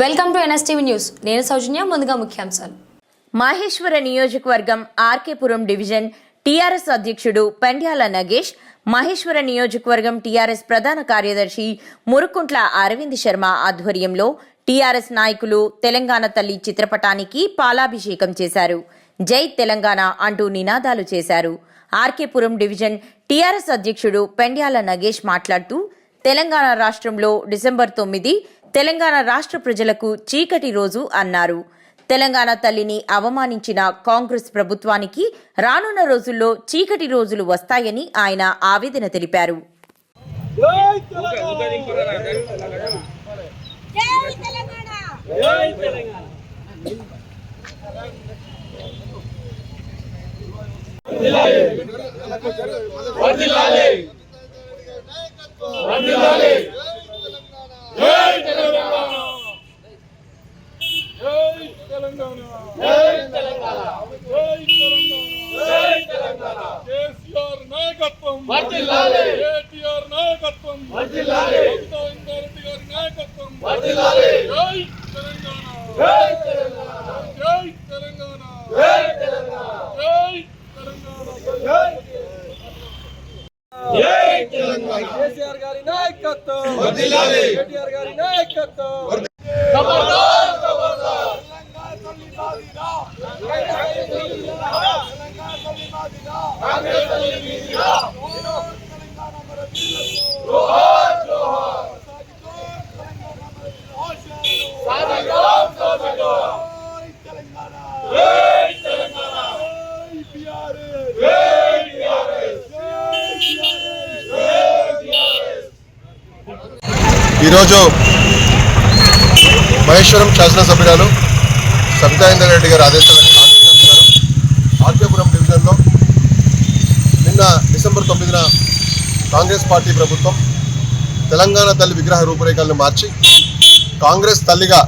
Welcome to NSTV news. నేను సౌజన్య ముందుగా ముఖ్యాంశాలు. మాహేశ్వర నియోజకవర్గం ఆర్కేపురం డివిజన్ టీఆర్ఎస్ అధ్యక్షుడు పెండ్యాల నగేష్ మహేశ్వర నియోజకవర్గం టీఆర్ఎస్ ప్రధాన కార్యదర్శి మురుకుంట్ల అరవింద్ శర్మ ఆధ్వర్యంలో టీఆర్ఎస్ నాయకులు తెలంగాణ తల్లి చిత్రపటానికి పాలాభిషేకం చేశారు. జై తెలంగాణ అంటూ నినాదాలు చేశారు. ఆర్కేపురం డివిజన్ టీఆర్ఎస్ అధ్యక్షుడు పెండ్యాల నగేష్ మాట్లాడుతూ తెలంగాణ రాష్ట్రంలో డిసెంబర్ తొమ్మిది తెలంగాణ రాష్ట్ర ప్రజలకు చీకటి రోజు అన్నారు. తెలంగాణ తల్లిని అవమానించిన కాంగ్రెస్ ప్రభుత్వానికి రానున్న రోజుల్లో చీకటి రోజులు వస్తాయని ఆయన ఆవేదన తెలిపారు. వర్ధిల్లాలి వర్ధిల్లాలి కేసీఆర్ నాయకత్వం! కేటీఆర్ నాయకత్వం! ఇంద్రారెడ్డి గారి నాయకత్వం! జై తెలంగాణ! జై తెలంగాణ జై తెలంగాణ జై జై తెలంగాణ కేసీఆర్ గారి నాయకత్వం కేటీఆర్ గారి నాయకత్వం ఖబర్దార్ ఖబర్దార్ తెలంగాణ తల్లి మాదిరా కాంగ్రెస్ తల్లి మీదిరా తెలంగాణ మన వీరులకు జోహార్ జోహార్ సాధిద్దాం సాధిద్దాం తెలంగాణ జై తెలంగాణ జై బీఆర్ఎస్ జై బీఆర్ఎస్ జై బీఆర్ఎస్ జై బీఆర్ఎస్ ఈరోజు మహేశ్వరం శాసనసభ్యురాలు సబితాయిందర్ రెడ్డి గారు ఆదేశాలను ఆదేశానుసారం ఆర్కేపురం డివిజన్లో నిన్న డిసెంబర్ తొమ్మిదిన కాంగ్రెస్ పార్టీ ప్రభుత్వం తెలంగాణ తల్లి విగ్రహ రూపురేఖలను మార్చి కాంగ్రెస్ తల్లిగా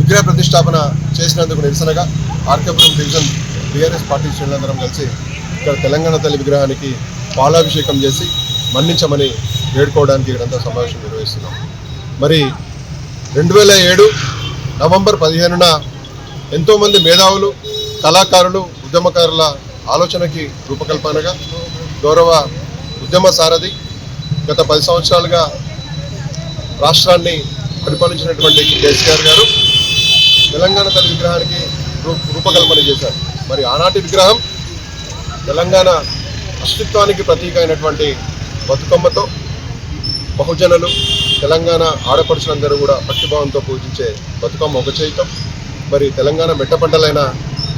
విగ్రహ ప్రతిష్టాపన చేసినందుకు నిరసనగా ఆర్కేపురం డివిజన్ బీఆర్ఎస్ పార్టీ శ్రేణులందరం కలిసి ఇక్కడ తెలంగాణ తల్లి విగ్రహానికి పాలాభిషేకం చేసి మన్నించమని వేడుకోవడానికి ఇక్కడంతా సమావేశం నిర్వహిస్తున్నాం. మరి రెండు వేల ఏడు నవంబర్ పదిహేనున ఎంతోమంది మేధావులు కళాకారులు ఉద్యమకారుల ఆలోచనకి రూపకల్పనగా గౌరవ ఉద్యమ సారథి గత పది సంవత్సరాలుగా రాష్ట్రాన్ని పరిపాలించినటువంటి కేసీఆర్ గారు తెలంగాణ తల్లి విగ్రహానికి రూ- రూపకల్పన చేశారు. మరి ఆనాటి విగ్రహం తెలంగాణ అస్తిత్వానికి ప్రతీక అయినటువంటి బతుకమ్మతో బహుజనులు తెలంగాణ ఆడపడుచులందరూ కూడా భక్తిభావంతో పూజించే బతుకమ్మ ఒక చేయితో మరి తెలంగాణ మెట్టపంటలైన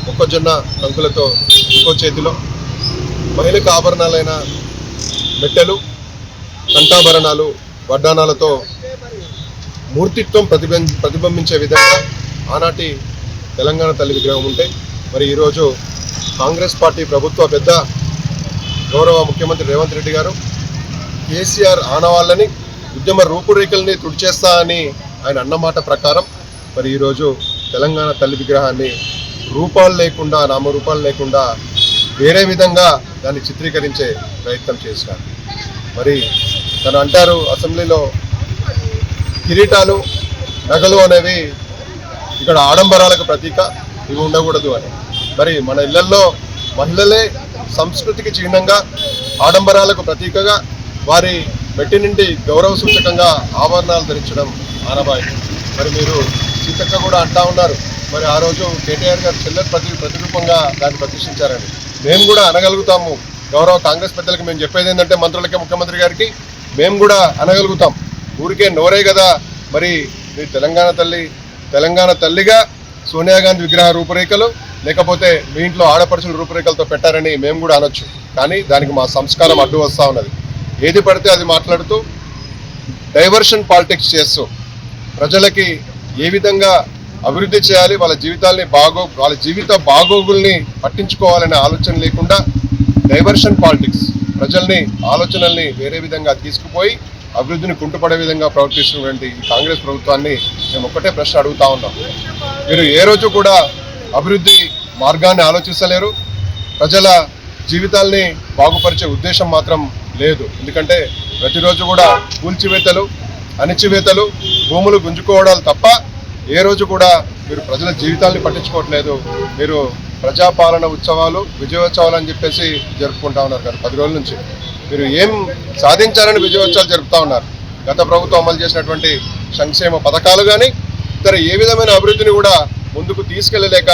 మొక్కజొన్న కంకులతో ఇంకో చేతిలో మహిళకు ఆభరణాలైన మెట్టెలు కంఠాభరణాలు వడ్డానాలతో మూర్తిత్వం ప్రతిబిం ప్రతిబింబించే విధంగా ఆనాటి తెలంగాణ తల్లి విగ్రహం ఉంటే మరి ఈరోజు కాంగ్రెస్ పార్టీ ప్రభుత్వ పెద్ద గౌరవ ముఖ్యమంత్రి రేవంత్ రెడ్డి గారు కేసీఆర్ ఆనవాళ్ళని ఉద్యమ రూపురేఖల్ని తుడిచేస్తా అని ఆయన అన్నమాట ప్రకారం మరి ఈరోజు తెలంగాణ తల్లి విగ్రహాన్ని రూపాలు లేకుండా నామరూపాలు లేకుండా వేరే విధంగా దాన్ని చిత్రీకరించే ప్రయత్నం చేశారు. మరి తను అంటారు అసెంబ్లీలో కిరీటాలు నగలు అనేవి ఇక్కడ ఆడంబరాలకు ప్రతీక ఇవి ఉండకూడదు అని. మరి మన ఇళ్ళలో మహిళలే సంస్కృతికి చిహ్నంగా ఆడంబరాలకు ప్రతీకగా వారి మెట్టి నుండి గౌరవ సూచకంగా ఆభరణాలు ధరించడం ఆనవాయితీ. మరి మీరు సీతక్క కూడా అంటా ఉన్నారు. మరి ఆ రోజు కేటీఆర్ గారు చెల్లె ప్రతి ప్రతిరూపంగా దాన్ని ప్రతిష్ఠించారని. మేము కూడా అనగలుగుతాము. గౌరవ కాంగ్రెస్ పెద్దలకి మేము చెప్పేది ఏంటంటే మంత్రులకి ముఖ్యమంత్రి గారికి మేము కూడా అనగలుగుతాం. ఊరికే నోరే కదా. మరి మీ తెలంగాణ తల్లి తెలంగాణ తల్లిగా సోనియా గాంధీ విగ్రహ రూపురేఖలు లేకపోతే మీ ఇంట్లో ఆడపడుచుల రూపురేఖలతో పెట్టారని మేము కూడా అనొచ్చు. కానీ దానికి మా సంస్కారం అడ్డు వస్తూ ఉన్నది. ఏది పడితే అది మాట్లాడుతూ డైవర్షన్ పాలిటిక్స్ చేస్తూ ప్రజలకి ఏ విధంగా అభివృద్ధి చేయాలి వాళ్ళ జీవితాల్ని బాగో వాళ్ళ జీవిత బాగోగుల్ని పట్టించుకోవాలనే ఆలోచన లేకుండా డైవర్షన్ పాలిటిక్స్ ప్రజల్ని ఆలోచనల్ని వేరే విధంగా తీసుకుపోయి అభివృద్ధిని కుంటుపడే విధంగా ప్రవర్తిస్తున్నటువంటి కాంగ్రెస్ ప్రభుత్వాన్ని మేము ఒక్కటే ప్రశ్న అడుగుతా ఉన్నాం. మీరు ఏ రోజు కూడా అభివృద్ధి మార్గాన్ని ఆలోచిస్తలేరు. ప్రజల జీవితాల్ని బాగుపరిచే ఉద్దేశం మాత్రం లేదు. ఎందుకంటే ప్రతిరోజు కూడా కూల్చివేతలు అణిచివేతలు భూములు గుంజుకోవడాలు తప్ప ఏ రోజు కూడా మీరు ప్రజల జీవితాల్ని పట్టించుకోవట్లేదు. మీరు ప్రజాపాలన ఉత్సవాలు విజయోత్సవాలు అని చెప్పేసి జరుపుకుంటా ఉన్నారు కదా పది రోజుల నుంచి. మీరు ఏం సాధించాలని విజయోత్సవాలు జరుపుతా ఉన్నారు? గత ప్రభుత్వం అమలు చేసినటువంటి సంక్షేమ పథకాలు కానీ ఇతర ఏ విధమైన అభివృద్ధిని కూడా ముందుకు తీసుకెళ్ళలేక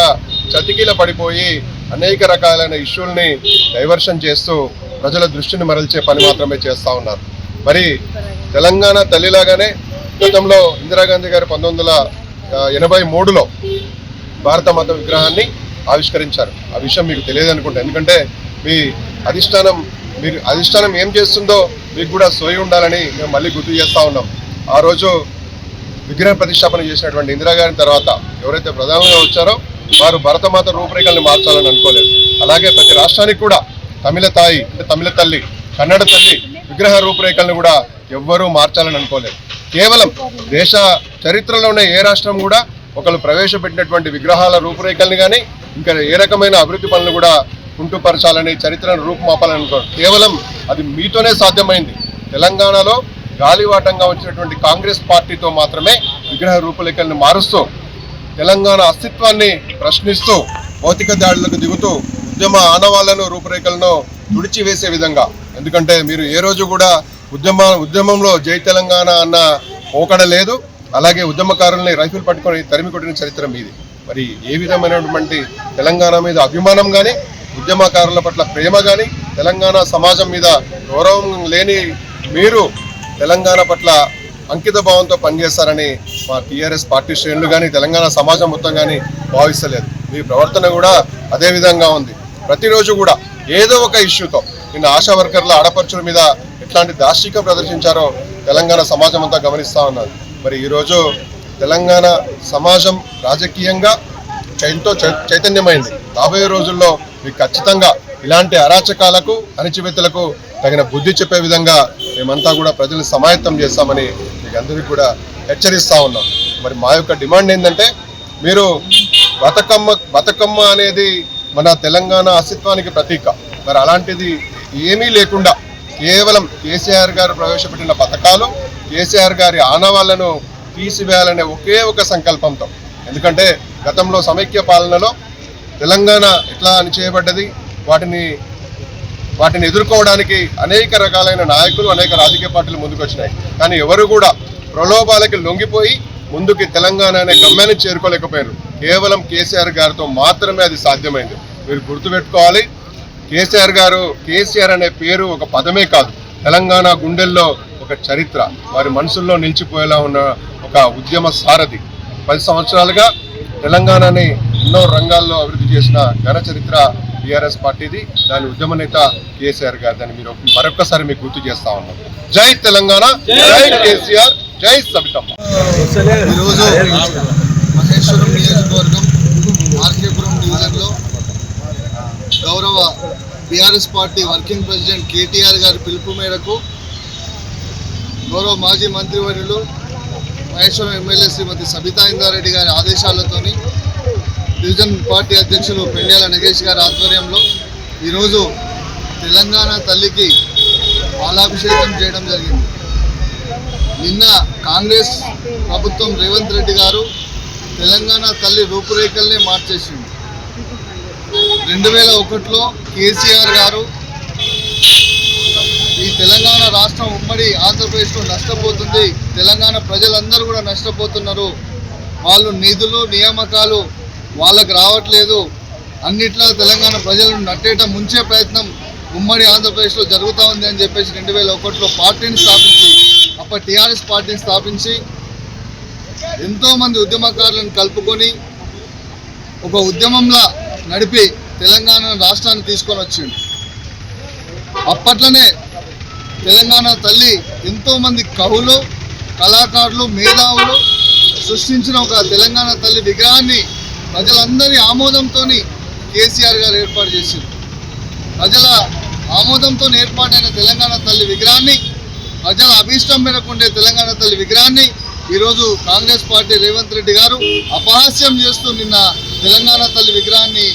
చతికిల పడిపోయి అనేక రకాలైన ఇష్యూల్ని డైవర్షన్ చేస్తూ ప్రజల దృష్టిని మరల్చే పని మాత్రమే చేస్తూ ఉన్నారు. మరి తెలంగాణ తల్లిలాగానే గతంలో ఇందిరాగాంధీ గారు పంతొమ్మిది వందల ఎనభై మూడులో భారత మాత విగ్రహాన్ని ఆవిష్కరించారు. ఆ విషయం మీకు తెలియదు అనుకుంటా. ఎందుకంటే మీ అధిష్టానం మీరు అధిష్టానం ఏం చేస్తుందో మీకు కూడా సోయి ఉండాలని మేము మళ్ళీ గుర్తు చేస్తూ ఉన్నాం. ఆ రోజు విగ్రహ ప్రతిష్టాపన చేసినటువంటి ఇందిరాగారి తర్వాత ఎవరైతే ప్రధానంగా వచ్చారో వారు భరతమాత రూపురేఖల్ని మార్చాలని అనుకోలేదు. అలాగే ప్రతి రాష్ట్రానికి కూడా తమిళ తాయి అంటే తమిళ తల్లి కన్నడ తల్లి విగ్రహ రూపురేఖలను కూడా ఎవ్వరూ మార్చాలని అనుకోలేదు. కేవలం దేశ చరిత్రలోనే ఏ రాష్ట్రం కూడా ఒకరు ప్రవేశపెట్టినటువంటి విగ్రహాల రూపురేఖల్ని కానీ ఇంకా ఏ రకమైన అభివృద్ధి పనులు కూడా కుంటుపరచాలని చరిత్రను రూపుమాపాలని అనుకో కేవలం అది మీతోనే సాధ్యమైంది. తెలంగాణలో గాలివాటంగా వచ్చినటువంటి కాంగ్రెస్ పార్టీతో మాత్రమే విగ్రహ రూపురేఖల్ని మారుస్తూ తెలంగాణ అస్తిత్వాన్ని ప్రశ్నిస్తూ భౌతిక దాడులకు దిగుతూ ఉద్యమ ఆనవాళ్ళను రూపురేఖలను తుడిచివేసే విధంగా. ఎందుకంటే మీరు ఏ రోజు కూడా ఉద్యమ ఉద్యమంలో జై తెలంగాణ అన్న పోకడ లేదు. అలాగే ఉద్యమకారుల్ని రైఫిల్ పట్టుకొని తరిమి కొట్టిన చరిత్ర మీది. మరి ఏ విధమైనటువంటి తెలంగాణ మీద అభిమానం కానీ ఉద్యమకారుల పట్ల ప్రేమ కానీ తెలంగాణ సమాజం మీద గౌరవం లేని మీరు తెలంగాణ పట్ల అంకిత భావంతో పనిచేస్తారని మా టీఆర్ఎస్ పార్టీ శ్రేణులు కానీ తెలంగాణ సమాజం మొత్తం కానీ భావిస్తలేదు. మీ ప్రవర్తన కూడా అదే విధంగా ఉంది. ప్రతిరోజు కూడా ఏదో ఒక ఇష్యూతో నిన్న ఆశా వర్కర్ల ఆడపడుచుల మీద ఎట్లాంటి దార్శిక ప్రదర్శించారో తెలంగాణ సమాజం అంతా గమనిస్తూ ఉన్నారు. మరి ఈరోజు తెలంగాణ సమాజం రాజకీయంగా చైతో చై- చైతన్యమైంది. రాబోయే రోజుల్లో మీకు ఖచ్చితంగా ఇలాంటి అరాచకాలకు అణిచివేతలకు తగిన బుద్ధి చెప్పే విధంగా మేమంతా కూడా ప్రజలు సమాయత్తం చేస్తామని మీకు అందరికీ కూడా హెచ్చరిస్తూ ఉన్నాం. మరి మా యొక్క డిమాండ్ ఏంటంటే మీరు బతుకమ్మ బతుకమ్మ అనేది మన తెలంగాణ అస్తిత్వానికి ప్రతీక. మరి అలాంటిది ఏమీ లేకుండా కేవలం కేసీఆర్ గారు ప్రవేశపెట్టిన పథకాలు కేసీఆర్ గారి ఆనవాళ్ళను తీసివేయాలనే ఒకే ఒక సంకల్పంతో. ఎందుకంటే గతంలో సమైక్య పాలనలో తెలంగాణ ఎట్లా అని చేయబడ్డది వాటిని వాటిని ఎదుర్కోవడానికి అనేక రకాలైన నాయకులు అనేక రాజకీయ పార్టీలు ముందుకొచ్చినాయి. కానీ ఎవరు కూడా ప్రలోభాలకి లొంగిపోయి ముందుకి తెలంగాణ అనే గమ్యాన్ని చేరుకోలేకపోయారు. కేవలం కేసీఆర్ గారితో మాత్రమే అది సాధ్యమైంది. మీరు గుర్తుపెట్టుకోవాలి. కేసీఆర్ గారు కేసీఆర్ అనే పేరు ఒక పదమే కాదు. తెలంగాణ గుండెల్లో ఒక చరిత్ర. వారి మనసుల్లో నిలిచిపోయేలా ఉన్న ఒక ఉద్యమ సారథి. పది సంవత్సరాలుగా తెలంగాణని ఎన్నో రంగాల్లో అభివృద్ధి చేసిన ఘన చరిత్ర టీఆర్ఎస్ పార్టీది. దాని ఉద్యమ నేత కేసీఆర్ గారు దాన్ని మీరు మరొకసారి మీకు గుర్తు చేస్తా ఉన్నాం. జై తెలంగాణ జై కేసీఆర్ జై సబితమ్మ. ఈరోజు మహేశ్వరం నియోజకవర్గం ఆర్కేపురం డివిజన్లో గౌరవ BRS party working president KTR గారి పిలుపు మేరకు గౌరవ మాజీ మంత్రివర్యులు మహేశ్వరం ఎమ్మెల్యే శ్రీమతి సబితా ఇందారెడ్డి గారి ఆదేశాలతోని డివిజన్ పార్టీ అధ్యక్షులు పెండ్యాల నగేష్ గారి ఆధ్వర్యంలో ఈరోజు తెలంగాణ తల్లికి పాలాభిషేకం చేయడం జరిగింది. నిన్న కాంగ్రెస్ ప్రభుత్వం రేవంత్ రెడ్డి గారు తెలంగాణ తల్లి రూపురేఖల్ని మార్చేసింది రెండు వేల ఒకటిలో కేసీఆర్ గారు ఈ తెలంగాణ రాష్ట్రం ఉమ్మడి ఆంధ్రప్రదేశ్లో నష్టపోతుంది. తెలంగాణ ప్రజలందరూ కూడా నష్టపోతున్నారు. వాళ్ళు నిధులు నియామకాలు వాళ్ళకి రావట్లేదు. అన్నిట్లా తెలంగాణ ప్రజలను నట్టేట ముంచే ప్రయత్నం ఉమ్మడి ఆంధ్రప్రదేశ్లో జరుగుతూ ఉంది అని చెప్పేసి రెండు వేల ఒకటిలో పార్టీని స్థాపించి అప్పటి టీఆర్ఎస్ పార్టీని స్థాపించి ఎంతోమంది ఉద్యమకారులను కలుపుకొని ఒక ఉద్యమంలా నడిపి తెలంగాణ రాష్ట్రాన్ని తీసుకొని వచ్చింది అప్పట్లోనే తెలంగాణ తల్లి ఎంతోమంది కవులు కళాకారులు మేధావులు సృష్టించిన ఒక తెలంగాణ తల్లి విగ్రహాన్ని ప్రజలందరి ఆమోదంతో కేసీఆర్ గారు ఏర్పాటు చేసింది ప్రజల ఆమోదంతో ఏర్పాటైన తెలంగాణ తల్లి విగ్రహాన్ని ప్రజల అభీష్టం మేరకు తెలంగాణ తల్లి విగ్రహాన్ని ఈరోజు కాంగ్రెస్ పార్టీ రేవంత్ రెడ్డి గారు అపహాస్యం చేస్తూ నిన్న తెలంగాణ తల్లి విగ్రహాన్ని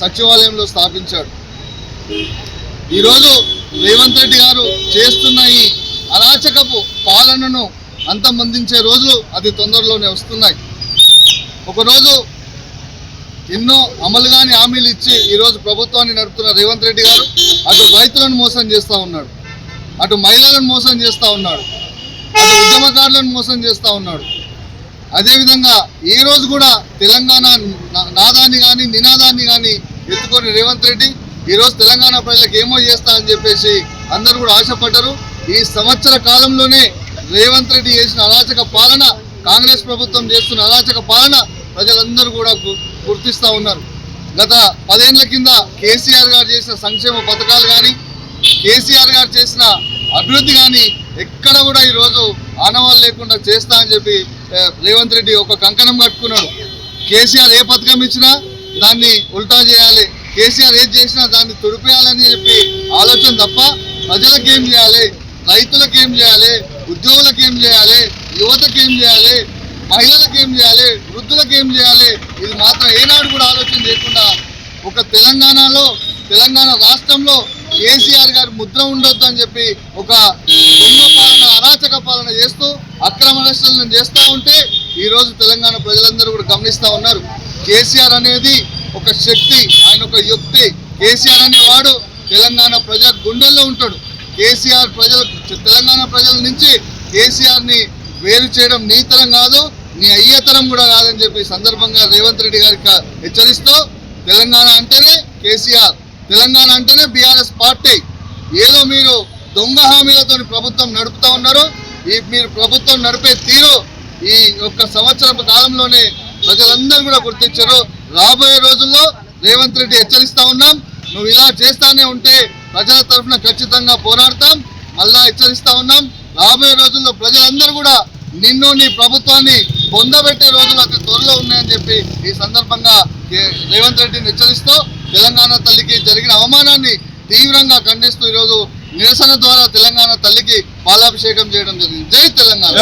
సచివాలయంలో స్థాపించాడు. ఈరోజు రేవంత్ రెడ్డి గారు చేస్తున్న ఈ అరాచకపు పాలనను అంతమందించే రోజులు అతి తొందరలోనే వస్తున్నాయి. ఒకరోజు ఎన్నో అమలు కాని హామీలు ఇచ్చి ఈరోజు ప్రభుత్వాన్ని నడుపుతున్న రేవంత్ రెడ్డి గారు అటు రైతులను మోసం చేస్తూ ఉన్నాడు. అటు మహిళలను మోసం చేస్తూ ఉన్నాడు. అటు ఉద్యమకారులను మోసం చేస్తూ ఉన్నాడు. అదేవిధంగా ఈ రోజు కూడా తెలంగాణ నా- నాదాన్ని కానీ నినాదాన్ని కానీ ఎత్తుకొని రేవంత్ రెడ్డి ఈరోజు తెలంగాణ ప్రజలకు ఏమో చేస్తా అని చెప్పేసి అందరూ కూడా ఆశపడ్డారు. ఈ సంవత్సర కాలంలోనే రేవంత్ రెడ్డి చేసిన అరాచక పాలన కాంగ్రెస్ ప్రభుత్వం చేస్తున్న అరాచక పాలన ప్రజలందరూ కూడా గు- గుర్తిస్తూ ఉన్నారు. గత పదేళ్ళ కింద కేసీఆర్ గారు చేసిన సంక్షేమ పథకాలు కానీ కేసీఆర్ గారు చేసిన అభివృద్ధి కానీ ఎక్కడ కూడా ఈరోజు ఆనవాళ్ళు లేకుండా చేస్తా అని చెప్పి రేవంత్ రెడ్డి ఒక కంకణం కట్టుకున్నాడు. కేసీఆర్ ఏ పథకం ఇచ్చినా దాన్ని ఉల్టా చేయాలి. కేసీఆర్ ఏది చేసినా దాన్ని తుడిపేయాలని చెప్పి ఆలోచన తప్ప ప్రజలకు ఏం చేయాలి? రైతులకు ఏం చేయాలి? ఉద్యోగులకు ఏం చేయాలి? యువతకు ఏం చేయాలి? మహిళలకు ఏం చేయాలి? వృద్ధులకు ఏం చేయాలి? ఇది మాత్రం ఏనాడు కూడా ఆలోచన చేయకుండా ఒక తెలంగాణలో తెలంగాణ రాష్ట్రంలో కేసీఆర్ గారి ముద్ర ఉండొద్దు అని చెప్పి ఒక దొంగ పాలన అరాచక పాలన చేస్తూ అక్రమ అరెస్టులను చేస్తూ ఉంటే ఈరోజు తెలంగాణ ప్రజలందరూ కూడా గమనిస్తూ ఉన్నారు. కేసీఆర్ అనేది ఒక శక్తి ఆయన ఒక యుక్తి. కేసీఆర్ అనేవాడు తెలంగాణ ప్రజల గుండెల్లో ఉంటాడు. కేసీఆర్ ప్రజల తెలంగాణ ప్రజల నుంచి కేసీఆర్ని వేరు చేయడం నీతరం కాదు నీ అయ్యతరం కూడా కాదని చెప్పి సందర్భంగా రేవంత్ రెడ్డి గారికి హెచ్చరిస్తూ తెలంగాణ అంటేనే కేసీఆర్. తెలంగాణ అంటేనే బీఆర్ఎస్ పార్టీ. ఏదో మీరు దొంగ హామీలతో ప్రభుత్వం నడుపుతా ఉన్నారు ఈ మీరు ప్రభుత్వం నడిపే తీరు ఈ యొక్క సంవత్సరపు కాలంలోనే ప్రజలందరూ కూడా గుర్తించారు. రాబోయే రోజుల్లో రేవంత్ రెడ్డి హెచ్చరిస్తా ఉన్నాం. నువ్వు ఇలా చేస్తానే ఉంటే ప్రజల తరఫున ఖచ్చితంగా పోరాడతాం. మళ్ళా హెచ్చరిస్తా ఉన్నాం. రాబోయే రోజుల్లో ప్రజలందరూ కూడా నిన్ను నీ ప్రభుత్వాన్ని పొందబెట్టే రోజులు అతి త్వరలో ఉన్నాయని చెప్పి ఈ సందర్భంగా రేవంత్ రెడ్డిని హెచ్చరిస్తూ తెలంగాణ తల్లికి జరిగిన అవమానాన్ని తీవ్రంగా ఖండిస్తూ ఈరోజు నిరసన ద్వారా తెలంగాణ తల్లికి పాలాభిషేకం చేయడం జరిగింది. జై తెలంగాణ.